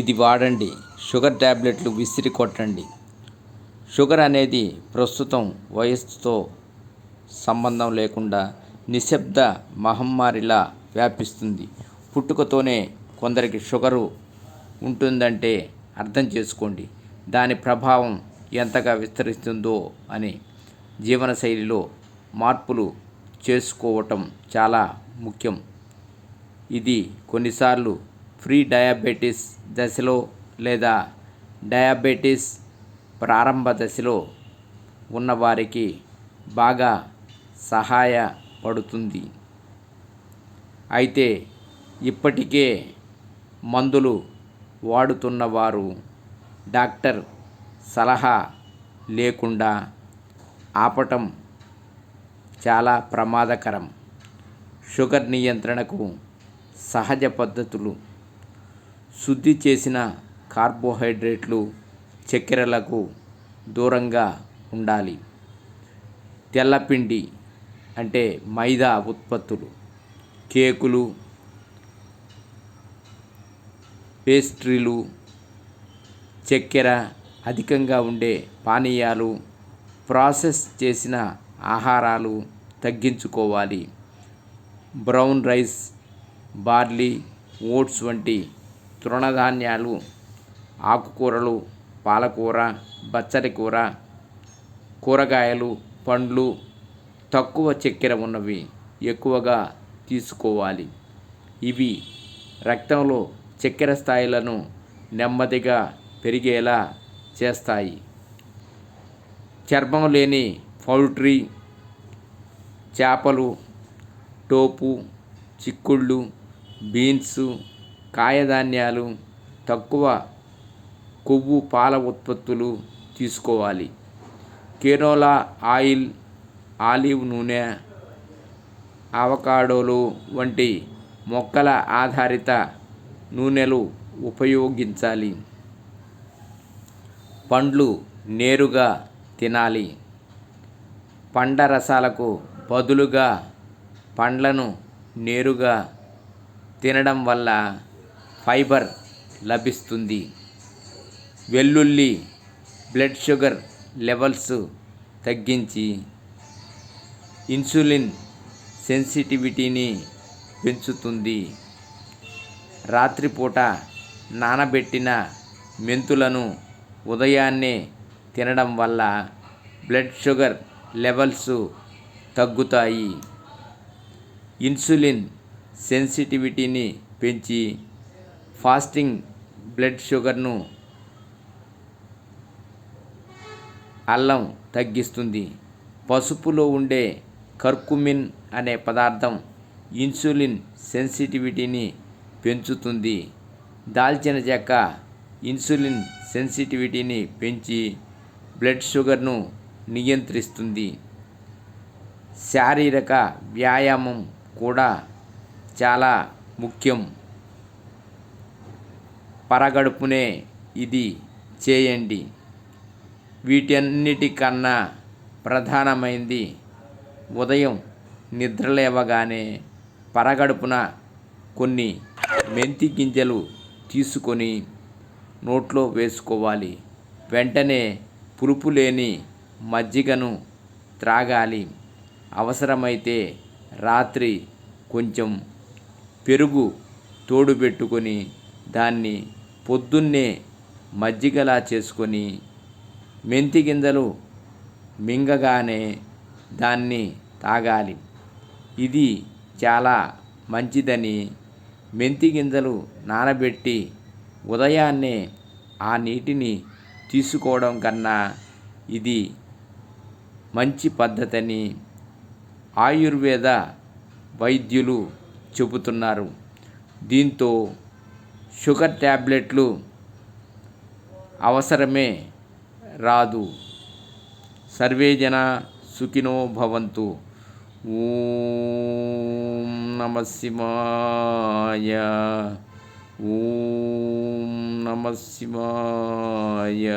ఇది వాడండి. షుగర్ ట్యాబ్లెట్లు విసిరి కొట్టండి. షుగర్ అనేది ప్రస్తుతం వయస్సుతో సంబంధం లేకుండా నిశ్శబ్ద మహమ్మారిలా వ్యాపిస్తుంది. పుట్టుకతోనే కొందరికి షుగరు ఉంటుందంటే అర్థం చేసుకోండి. దాని ప్రభావం ఎంతగా విస్తరిస్తుందో అని జీవనశైలిలో మార్పులు చేసుకోవటం చాలా ముఖ్యం. ఇది కొన్నిసార్లు ప్రీ డయాబెటిస్ దశలో లేదా డయాబెటిస్ ప్రారంభ దశలో ఉన్నవారికి బాగా సహాయపడుతుంది. అయితే ఇప్పటికే మందులు వాడుతున్నవారు డాక్టర్ సలహా లేకుండా ఆపటం చాలా ప్రమాదకరం. షుగర్ నియంత్రణకు సహజ పద్ధతులు శుద్ధి చేసిన కార్బోహైడ్రేట్లు చక్కెరలకు దూరంగా ఉండాలి. తెల్లపిండి అంటే మైదా ఉత్పత్తులు కేకులు పేస్ట్రీలు చక్కెర అధికంగా ఉండే పానీయాలు ప్రాసెస్ చేసిన ఆహారాలు తగ్గించుకోవాలి. బ్రౌన్ రైస్ బార్లీ ఓట్స్ వంటి తృణధాన్యాలు ఆకుకూరలు పాలకూర బచ్చలి కూర కూరగాయలు పండ్లు తక్కువ చక్కెర ఉన్నవి ఎక్కువగా తీసుకోవాలి. ఇవి రక్తంలో చక్కెర స్థాయిలను నెమ్మదిగా పెరిగేలా చేస్తాయి. చర్మం లేని పౌల్ట్రీ చేపలు టోపు చిక్కుళ్ళు బీన్స్ కాయధాన్యాలు తక్కువ కొవ్వు పాల ఉత్పత్తులు తీసుకోవాలి. కెనోలా ఆయిల్ ఆలివ్ నూనె అవకాడోలు వంటి మొక్కల ఆధారిత నూనెలు ఉపయోగించాలి. పండ్లు నేరుగా తినాలి. పండ్ల రసాలకు బదులుగా పండ్లను నేరుగా తినడం వల్ల ఫైబర్ లభిస్తుంది. వెల్లుల్లి బ్లడ్ షుగర్ లెవెల్స్ తగ్గించి ఇన్సులిన్ సెన్సిటివిటీని పెంచుతుంది. రాత్రిపూట నానబెట్టిన మెంతులను ఉదయాన్నే తినడం వల్ల బ్లడ్ షుగర్ లెవెల్స్ తగ్గుతాయి. ఇన్సులిన్ సెన్సిటివిటీని పెంచి ఫాస్టింగ్ బ్లడ్ షుగర్ను అల్లం తగ్గిస్తుంది. పసుపులో ఉండే కర్కుమిన్ అనే పదార్థం ఇన్సులిన్ సెన్సిటివిటీని పెంచుతుంది. దాల్చిన చెక్క ఇన్సులిన్ సెన్సిటివిటీని పెంచి బ్లడ్ షుగర్ను నియంత్రిస్తుంది. శారీరక వ్యాయామం కూడా చాలా ముఖ్యం. పరగడుపునే ఇది చేయండి. వీటన్నిటికన్నా ప్రధానమైంది ఉదయం నిద్రలేవగానే పరగడుపున కొన్ని మెంతి గింజలు తీసుకొని నోట్లో వేసుకోవాలి. వెంటనే పులుపు లేని మజ్జిగను త్రాగాలి. అవసరమైతే రాత్రి కొంచెం పెరుగు తోడుపెట్టుకొని దాన్ని పొద్దున్నే మజ్జిగలా చేసుకొని మెంతి గింజలు మింగగానే దాన్ని తాగాలి. ఇది చాలా మంచిదని మెంతి గింజలు నానబెట్టి ఉదయాన్నే ఆ నీటిని తీసుకోవడం కన్నా ఇది మంచి పద్ధతని ఆయుర్వేద వైద్యులు చెబుతున్నారు. దీంతో షుగర్ ట్యాబ్లెట్లు అవసరమే రాదు. సర్వే జన సుఖినో భవంతు. ఓం నమ శివాయ. ఓం నమ శివాయ.